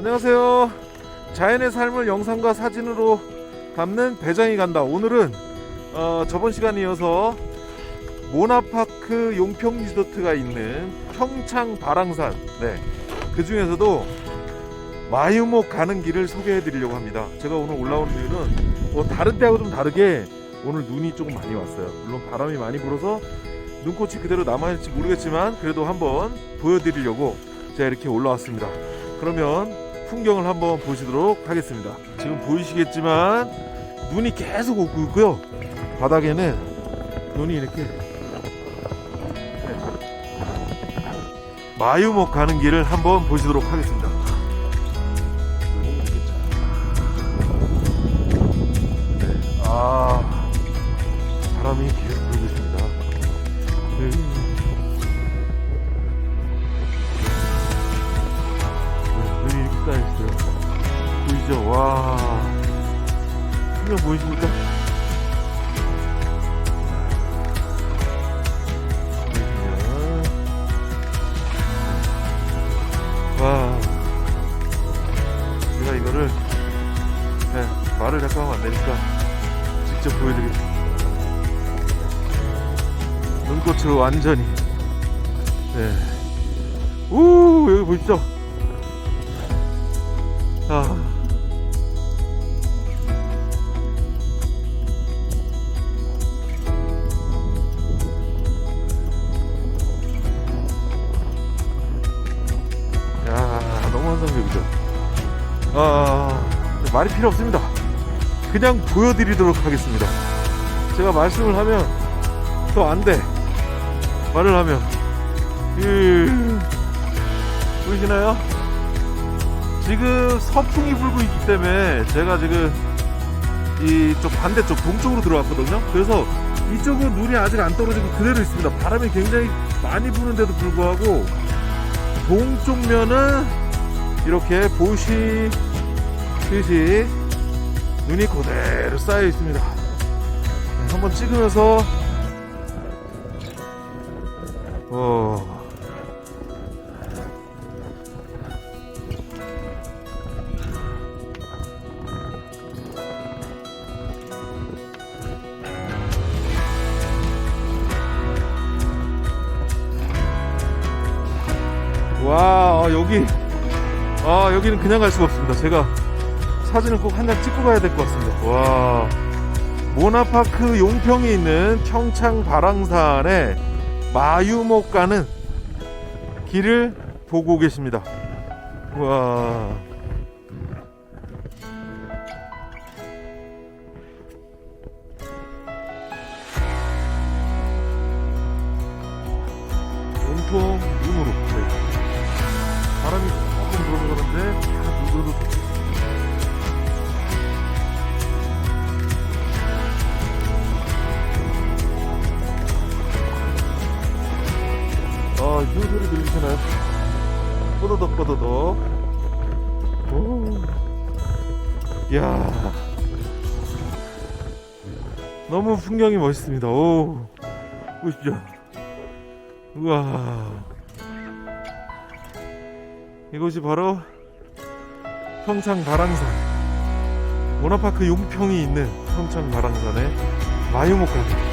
안녕하세요. 자연의 삶을 영상과 사진으로 담는 배장이 간다. 오늘은 어, 저번 시간에 이어서 모나파크 용평 리조트가 있는 평창 바랑산. 네. 그 중에서도 마유목 가는 길을 소개해 드리려고 합니다. 제가 오늘 올라오는 이유는 뭐 다른 때하고 좀 다르게 오늘 눈이 조금 많이 왔어요. 물론 바람이 많이 불어서 눈꽃이 그대로 남아있을지 모르겠지만 그래도 한번 보여드리려고 제가 이렇게 올라왔습니다. 그러면 풍경을 한번 보시도록 하겠습니다. 지금 보이시겠지만 눈이 계속 오고 있고요. 바닥에는 눈이 이렇게 네. 마유목 가는 길을 한번 보시도록 하겠습니다. 보이십니까? 와. 제가 이거를, 네, 말을 자꾸 하면 안 되니까, 직접 보여드리겠습니다. 눈꽃으로 완전히. 네. 우, 여기 보십시오. 아. 아, 말이 필요 없습니다. 그냥 보여드리도록 하겠습니다. 제가 말씀을 하면 또 안 돼. 말을 하면. 그, 보이시나요? 지금 서풍이 불고 있기 때문에 제가 지금 이쪽 반대쪽 동쪽으로 들어왔거든요. 그래서 이쪽은 눈이 아직 안 떨어지고 그대로 있습니다. 바람이 굉장히 많이 부는데도 불구하고 동쪽 면은 이렇게 보시듯이 눈이 그대로 쌓여 있습니다. 네, 한번 찍으면서 어. 와 아, 여기 아 여기는 그냥 갈 수가 없습니다. 제가 사진을 꼭 한 장 찍고 가야 될 것 같습니다. 와. 모나파크 용평에 있는 평창 바랑산에 마유목 가는 길을 보고 계십니다. 와. 온통 눈으로. 네. 바람이 그런데 다 있습니다. 아, 이 소리 들리시나요? 뽀더덕 뽀더덕. 오. 이야. 너무 풍경이 멋있습니다. 오. 보십시오. 우와. 이곳이 바로 평창 바랑산 모나파크 용평이 있는 평창 바랑산의 마유목가입니다.